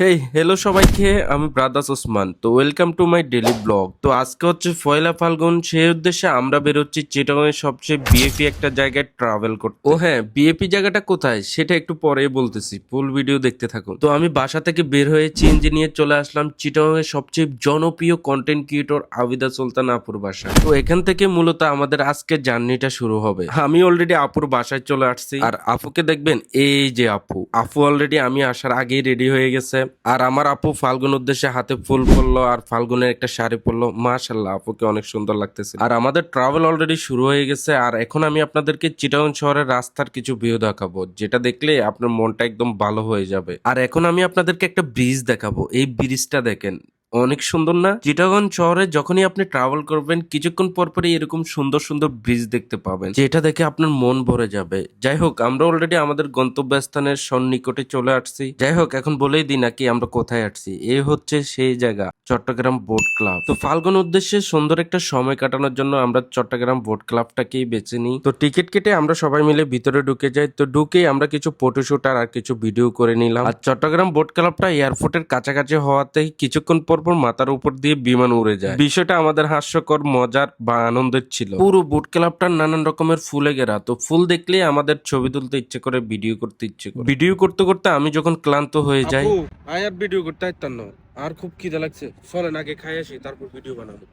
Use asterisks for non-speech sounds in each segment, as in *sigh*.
Hey hello সবাইকে, আমি ব্রাদাস ওসমান। তো welcome to my daily blog তো আজকে হচ্ছে পয়লা ফাল্গুন, সেই উদ্দেশ্যে আমরা বেরোচ্ছি চিটাগংয়ের সবচেয়ে বিএপি একটা জায়গায় ট্রাভেল করতে। ও হ্যাঁ বিএপি জায়গাটা কোথায়? সেটা একটু পরেই বলতেছি। ফুল ভিডিও দেখতে থাকুন। তো আমি বাসা থেকে বের হয়ে চেঞ্জে নিয়ে চলে আসলাম চিটাগংয়ের সবচেয়ে জনপ্রিয় কন্টেন্ট ক্রিয়েটর আবিদা সুলতান আপুর বাসা তো এখান থেকে মূলত আমাদের আজকে জার্নিটা শুরু হবে। আমি অলরেডি আপুর বাসায় চলে আসছি। আর আপুকে দেখবেন, এই যে আপু। আপু অলরেডি আমি আসার আগেই রেডি হয়ে গেছে। আর আমার আপু ফাল্গুন উদ্দেশ্যে হাতে ফুল পরলো আর ফাল্গুনের একটা শাড়ি পরলো মাশাল্লাহ আপুকে অনেক সুন্দর লাগতেছে। আর আমাদের ট্রাভেল অলরেডি শুরু হয়ে গেছে আর এখন আমি আপনাদেরকে চিটাগন শহরের রাস্তার কিছু ভিউ দেখাবো, যেটা দেখলে আপনার মনটা একদম ভালো হয়ে যাবে। আর এখন আমি আপনাদেরকে একটা ব্রিজ দেখাবো। এই ব্রিজটা দেখেন অনেক সুন্দর না? চিটাগং শহরে যখনই আপনি ট্রাভেল করবেন, কিছুক্ষণ পর পরই এরকম সুন্দর সুন্দর ব্রিজ দেখতে পাবেন। যেটা দেখে আপনার মন ভরে যাবে। যাই হোক, আমরা অলরেডি আমাদের গন্তব্যস্থানের সন্নিকটে চলে আসছি। যাই হোক, এখন বলেই দিই নাকি আমরা কোথায় আসছি। এ হচ্ছে সেই জায়গা, চট্টগ্রাম বোট ক্লাব তো ফাল্গুন উদ্দেশ্যে সুন্দর একটা সময় কাটানোর জন্য আমরা চট্টগ্রাম বোট ক্লাবটাকেই বেছে নিই। তো টিকিট কেটে আমরা সবাই মিলে ভিতরে ঢুকে যাই। তো ঢুকেই আমরা কিছু ফটোশুট আর কিছু ভিডিও করে নিলাম। আর চট্টগ্রাম বোট ক্লাবটা এয়ারপোর্টের কাছাকাছি হওয়াতে কিছুক্ষণ পর পর মাথার উপর দিয়ে বিমান উড়ে যায়। বিষয়টা আমাদের হাস্যকর মজার বা আনন্দের ছিল। পুরো বুট ক্লাবটা নানান রকমের ফুলে ঘেরা। তো ফুল দেখলেই আমাদের ছবি তুলতে ইচ্ছে করে ভিডিও করতে ইচ্ছে করে। ভিডিও করতে করতে আমি যখন ক্লান্ত হয়ে যাই আপু আর ভিডিও করতে পারতাম না। আর খুব খিদে লাগছে। চলেন আগে খাই আসি তারপর ভিডিও বানাবো।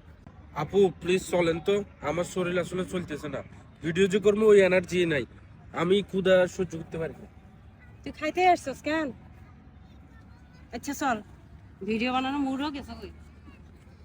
আপু প্লিজ চলেন তো। আমার শরীর আসলে চলতেছে না। ভিডিও যে করব ওই এনার্জি নাই। আমি ক্ষুদা সহ্য করতে পারি না। তুই খাইতে আসছিস কেন? আচ্ছা চল। ভিডিও বানানো মুডও গেছে কই চলেন আগে খাই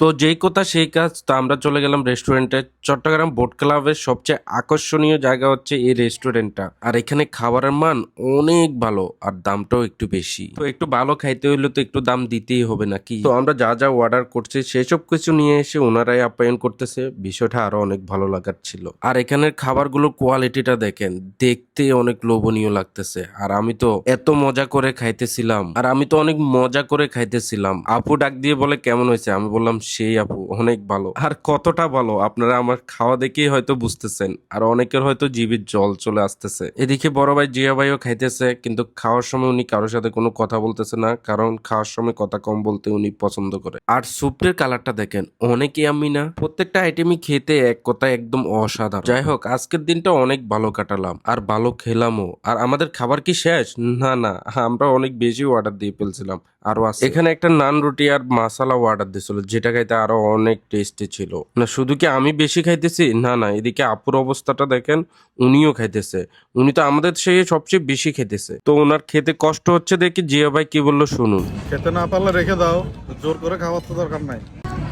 তো যেই কথা সেই কাজ, তো আমরা চলে গেলাম রেস্টুরেন্টে। চট্টগ্রাম বোট ক্লাবের সবচেয়ে আকর্ষণীয় জায়গা হচ্ছে এই রেস্টুরেন্টটা। আর এখানে খাবারের মান অনেক ভালো, আর দামটাও একটু বেশি। তো একটু ভালো খাইতে হইলে তো একটু দাম দিতেই হবে নাকি তো আমরা যা যা অর্ডার করছি, সেসব কিছু নিয়ে এসে ওনারাই আপ্যায়ন করতেছে। বিষয়টা আরও অনেক ভালো লাগার ছিল। আর এখানের খাবারগুলোর কোয়ালিটিটা দেখেন, দেখতে অনেক লোভনীয় লাগতেছে। আর আমি তো এত মজা করে খাইতেছিলাম। আর আমি তো অনেক মজা করে খাইতেছিলাম। আপু ডাক দিয়ে বলে, কেমন হয়েছে? আমি বললাম, সেই আপু, অনেক ভালো। আর কতটা ভালো? আপনারা আমার খাওয়া দেখেই হয়তো বুঝতেছেন। আর অনেকের হয়তো জিবির জল চলে আসতেছে। এদিকে বড় ভাই জিয়া ভাইও খাইতেছে, কিন্তু খাওয়ার সময় উনি কারোর সাথে কোনো কথা বলতেছে না, কারণ খাওয়ার সময় কথা কম বলতে উনি পছন্দ করে। আর স্যুপের কালারটা দেখেন, অনেকই আমি না, প্রত্যেকটা আইটেমই খেতে এক কথা একদম অসাধারণ। যাই হোক, আজকের দিনটা অনেক ভালো কাটালাম, আর ভালো খেলামও। আর আমাদের খাবার কি শেষ? না না, আমরা অনেক বেশি অর্ডার দিয়ে ফেলছিলাম। আরও আছে। এখানে একটা নান রুটি আর মাসালা অর্ডার দিছিল যেটা খাইতে আরও অনেক টেস্টি ছিল। না শুধু কি আমি বেশি খাইতেছি? না না এদিকে আপুর অবস্থাটা দেখেন উনিও খাইতেছে। উনি তো আমাদের সেই সবচেয়ে বেশি খেতেছে তো ওনার খেতে কষ্ট হচ্ছে দেখি জিয়া ভাই কি বলল শুনুন। খেতে না পারলে রেখে দাও জোর করে খাওয়ার তো দরকার নাই।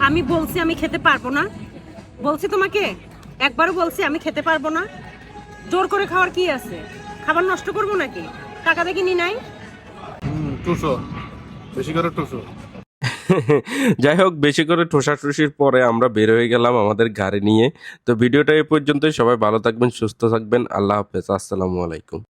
আমি বলছি আমি খেতে পারব না। বলছি তোমাকে একবারও বলছি আমি খেতে পারব না। জোর করে খাওয়ার কি আছে? খাবার নষ্ট করব নাকি? টাকা দেখি নি নাই? হুম টুসো বেশি করে *laughs* যাই হোক, বেশি করে ঠোসাঠুসির পরে আমরা বের হয়ে গেলাম আমাদের গাড়ি নিয়ে। তো ভিডিওটা এই পর্যন্তই, সবাই ভালো থাকবেন, সুস্থ থাকবেন, আল্লাহ হাফেজ, আসসালামু আলাইকুম।